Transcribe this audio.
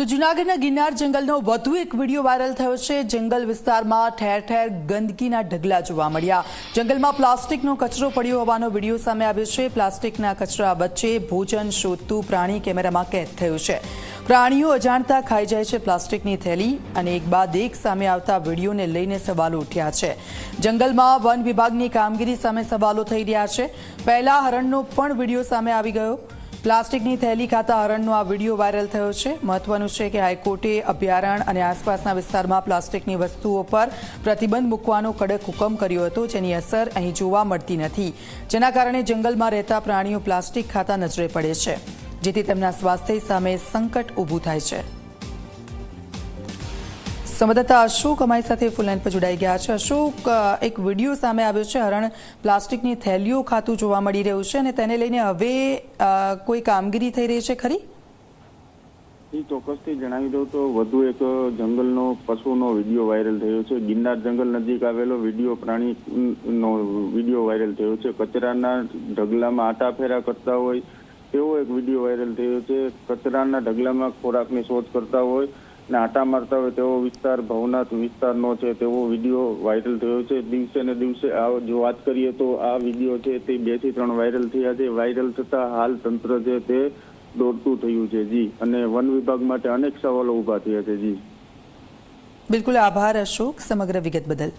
તો જૂનાગઢના ગિરનાર જંગલનો વધુ એક વીડિયો વાયરલ થયો છે. જંગલ વિસ્તારમાં ઠેર ઠેર ગંદકીના ઢગલા જોવા મળ્યા. જંગલમાં પ્લાસ્ટિકનો કચરો પડ્યો હોવાનો વીડિયો સામે આવ્યો છે. પ્લાસ્ટિકના કચરા વચ્ચે ભોજન શોધતું પ્રાણી કેમેરામાં કેદ થયું છે. પ્રાણીઓ અજાણતા ખાઈ જાય છે પ્લાસ્ટિકની થેલી અને એક બાદ એક સામે આવતા વિડીયોને લઈને સવાલો ઉઠ્યા છે. જંગલમાં વન વિભાગની કામગીરી સામે સવાલો થઈ રહ્યા છે. પહેલા હરણનો પણ વીડિયો સામે આવી ગયો. પ્લાસ્ટિકની થેલી ખાતા હરણનો આ વીડિયો વાયરલ થયો છે. મહત્વનું છે કે હાઈકોર્ટે અભયારણ્ય અને આસપાસના વિસ્તારમાં પ્લાસ્ટિકની વસ્તુઓ પર પ્રતિબંધ મૂકવાનો કડક હુકમ કર્યો હતો, જેની અસર અહીં જોવા મળતી નથી. જેના કારણે જંગલમાં રહેતા પ્રાણીઓ પ્લાસ્ટિક ખાતા નજરે પડે છે, જેથી તેમના સ્વાસ્થ્ય સામે સંકટ ઊભું થાય છે. સંવાદદાતા અશોક અમારી સાથે ફૂલલાઇન પર જોડાઈ ગયા છે. અશોક એક વીડિયો સામે આવ્યો છે. હરણ પ્લાસ્ટિકની થેલીઓ ખાતું જોવા મળી રહ્યું છે અને તેને લઈને હવે કોઈ કામગીરી થઈ રહી છે ખરી? ચોક્કસથી જણાવી દઉં તો વધુ એક જંગલનો, પશુનો વીડિયો વાયરલ થયો છે. ગિરનાર જંગલ નજીક આવેલો વીડિયો પ્રાણીનો વીડિયો વાયરલ થયો છે. કચરાના ઢગલામાં આટાફેરા કરતા હોય, તેવો એક વીડિયો વાયરલ થયો છે. કચરાના ઢગલામાં ખોરાકની શોધ કરતા હોય ને આટા મારતા હોય તેવો વિસ્તાર, ભવનાથ વિસ્તારનો છે, તેવો વીડિયો વાયરલ થયો છે. દિવસે ને દિવસે આ જો વાત કરીએ તો આ વીડિયો છે તે બેથી ત્રણ વાયરલ થયા છે. વાયરલ થતા હાલ તંત્ર છે તે દોડતું થયું છે. જી. અને વન વિભાગ માટે અનેક સવાલો ઊભા થયા છે. જી. બિલકુલ આભાર અશોક. સમગ્ર વિગત બદલ.